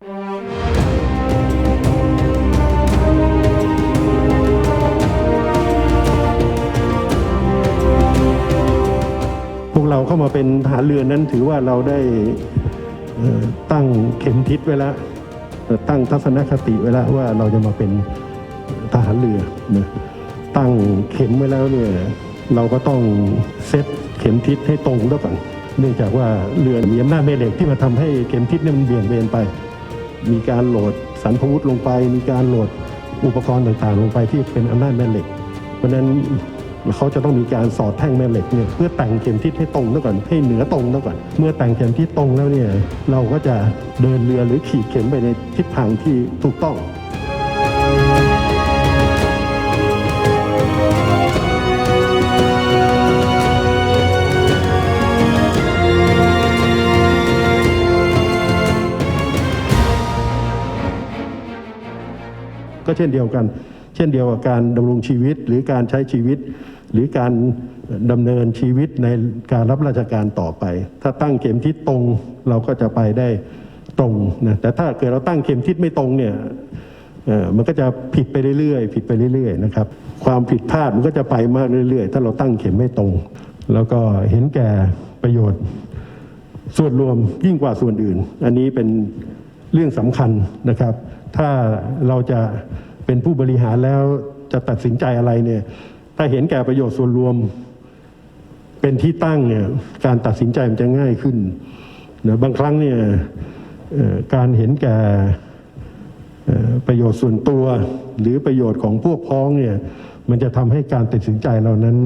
พวกเราเข้ามาเป็นทหารเรือนั้นถือว่าเราได้ตั้งเข็มทิศไว้แล้วตั้งทัศนคติไว้แล้วว่าเราจะมาเป็นทหารเรือนะตั้งเข็มไว้แล้วเนี่ยเราก็ต้องเซตเข็มทิศให้ตรงด้วก่อนเนื่องจากว่าเรือมีอำนาจแม่เหล็กที่มาทำให้เข็มทิศเนี่ยมันเบี่ยงเบนไป มีการโหลดสรรพวุธลงไป มีการโหลดอุปกรณ์ต่างๆ ลงไปที่เป็นอำนาจแม่เหล็ก เพราะนั้นเขาจะต้องมีการสอดแท่งแม่เหล็กเนี่ยเพื่อแต่งเข็มทิศให้ตรงแล้วก่อนให้เหนือตรงแล้วก่อน เมื่อแต่งเข็มทิศตรงแล้วเนี่ยเราก็จะเดินเรือหรือขี่เข็มไปในทิศทางที่ถูกต้อง ก็เช่นเดียวกัน เช่นเดียวกับการดำรงชีวิตหรือการใช้ชีวิต หรือการดำเนินชีวิตในการรับราชการต่อไป ถ้าตั้งเข็มทิศตรงเราก็จะไปได้ตรงนะแต่ถ้าเกิดเราตั้งเข็มทิศไม่ตรงเนี่ยมันก็จะผิดไปเรื่อยๆ ผิดไปเรื่อยๆนะครับ ความผิดพลาดมันก็จะไปมากเรื่อยๆ ถ้าเราตั้งเข็มไม่ตรง แล้วก็เห็นแก่ประโยชน์ ส่วนรวมยิ่งกว่าส่วนอื่น อันนี้เป็นเรื่องสำคัญนะครับ ถ้าเราจะเป็นผู้บริหารแล้วจะตัดสินใจอะไรเนี่ย ถ้าเห็นแก่ประโยชน์ส่วนรวม เป็นที่ตั้งเนี่ยการตัดสินใจมันจะง่ายขึ้นนะบางครั้งเนี่ยการเห็นแก่ประโยชน์ส่วนตัว หรือประโยชน์ของพวกพ้องเนี่ยมันจะทำให้การตัดสินใจเรานั้น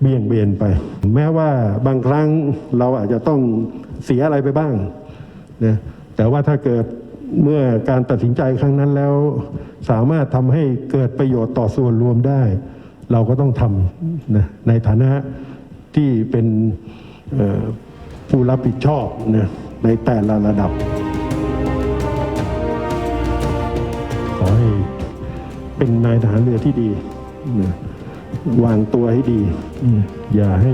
เบี่ยงเบนไป แม้ว่าบางครั้งเราอาจจะต้องเสียอะไรไปบ้างนะแต่ว่าถ้าเกิด เมื่อการตัดสินใจครั้งนั้นแล้ว สามารถทำให้เกิดประโยชน์ต่อส่วนรวมได้ เราก็ต้องทำนะในฐานะที่เป็นผู้รับผิดชอบนะในแต่ละระดับ ขอให้เป็นนายทหารเรือที่ดีนะวางตัวให้ดี อย่าให้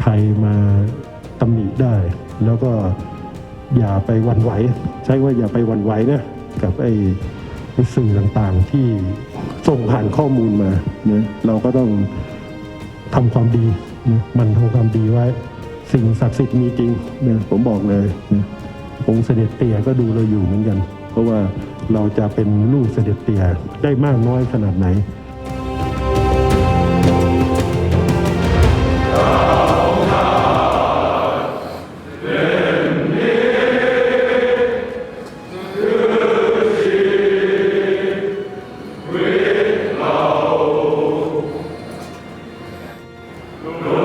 ใครมาตำหนิได้ แล้วก็ อย่าไปวันไหว ใช้ว่าอย่าไปวันไหวนะกับไอ้ไอ้สื่อต่างๆที่ส่งผ่านข้อมูลมาเนะเราก็ต้องทำความดีนะมันทำความดีไว้ สิ่งศักดิ์สิทธิ์มีจริงนะผมบอกเลยนะองค์เสด็จเตี่ยก็ดูเราอยู่เหมือนกัน เพราะว่าเราจะเป็นลูกเสด็จเตี่ยได้มากน้อยขนาดไหน Amen.